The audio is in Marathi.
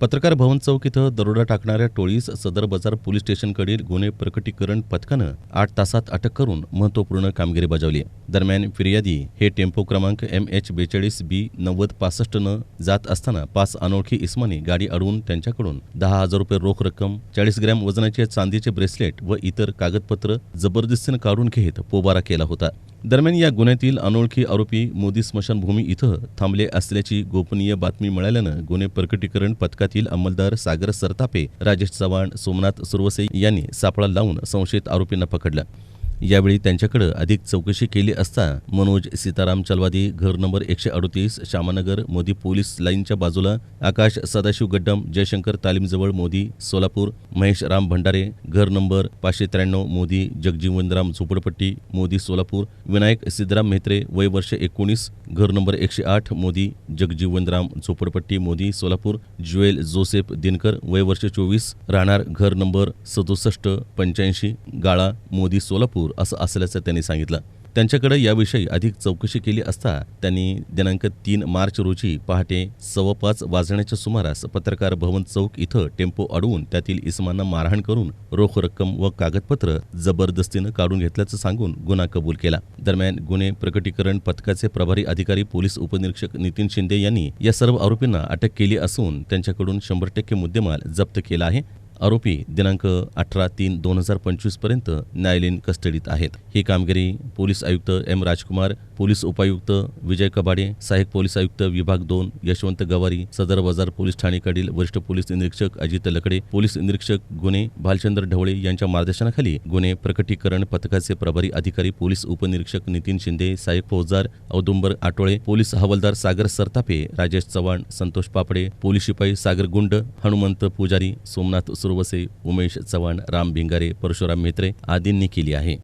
पत्रकार भवन चौक इथं दरोडा टाकणाऱ्या टोळीस सदर बाजार पोलीस स्टेशनकडील गुन्हे प्रकटीकरण पथकानं आठ तासात अटक करून महत्त्वपूर्ण कामगिरी बजावली दरम्यान फिर्यादी हे टेम्पो क्रमांक एम एच बेचाळीस बी नव्वद पासष्ट न जात असताना पाच अनोळखी इस्मानी गाडी अडवून त्यांच्याकडून दहा हजार रुपये रोख रक्कम चाळीस ग्रॅम वजनाचे चांदीचे ब्रेसलेट व इतर कागदपत्र जबरदस्तीनं काढून घेत पोबारा केला होता. दरम्यान या गुन्ह्यातील अनोळखी आरोपी मोदी स्मशानभूमी इथं थांबले असल्याची गोपनीय बातमी मिळाल्यानं गुन्हे प्रकटीकरण पथकातील अंमलदार सागर सरतापे राजेश चव्हाण सोमनाथ सुरवसे यांनी सापळा लावून संशयित आरोपींना पकडलं. यावेळी त्यांच्याकडे अधिक चौकशी केली असता मनोज सीताराम चलवादी घर नंबर एकशे अडतीस श्यामानगर मोदी पोलीस लाईनच्या बाजूला आकाश सदाशिव गड्डम जयशंकर तालीमजवळ मोदी सोलापूर महेश राम भंडारे घर नंबर पाचशे त्र्याण्णव मोदी जगजीवनराम झोपडपट्टी मोदी सोलापूर विनायक सिद्धराम म्हेत्रे वय वर्ष एकोणीस घर नंबर एकशे आठ मोदी जगजीवनराम झोपडपट्टी मोदी सोलापूर ज्युएल जोसेफ दिनकर वय वर्ष चोवीस राहणार घर नंबर सदुसष्ट पंच्याऐंशी गाळा मोदी सोलापूर. असं असल्याचं त्यांनी सांगितलं. त्यांच्याकडे याविषयी अधिक चौकशी केली असता त्यांनी दिनांक तीन मार्च रोजी पहाटे सव्वा पाच वाजण्याच्या सुमारास पत्रकार भवन चौक इथं टेम्पो अडवून त्यातील इसमांना मारहाण करून रोख रक्कम व कागदपत्र जबरदस्तीनं काढून घेतल्याचं सांगून गुन्हा कबूल केला. दरम्यान गुन्हे प्रकटीकरण पथकाचे प्रभारी अधिकारी पोलीस उपनिरीक्षक नितीन शिंदे यांनी या सर्व आरोपींना अटक केली असून त्यांच्याकडून शंभर टक्के मुद्देमाल जप्त केला आहे. आरोपी दिनांक अठरा तीन दोन हजार पंचवीसपर्यंत न्यायालयीन कस्टडीत आहेत. ही कामगिरी पोलीस आयुक्त एम राजकुमार पोलीस उपायुक्त विजय कबाडे सहाय्यक पोलीस आयुक्त विभाग दोन यशवंत गवारी सदर बाजार पोलीस ठाणेकडील वरिष्ठ पोलीस निरीक्षक अजित लकडे पोलीस निरीक्षक गुन्हे भालचंद्र ढवळे यांच्या मार्गदर्शनाखाली गुन्हे प्रकटीकरण पथकाचे प्रभारी अधिकारी पोलीस उपनिरीक्षक नितीन शिंदे सहाय्यक फौजदार औदुंबर आटोळे पोलीस हवालदार सागर सरतापे राजेश चव्हाण संतोष पापडे पोलीस शिपाई सागर गुंड हनुमंत पुजारी सोमनाथ सुरवसे उमेश चव्हाण राम भिंगारे परशुराम मेत्रे आदींनी केली आहे.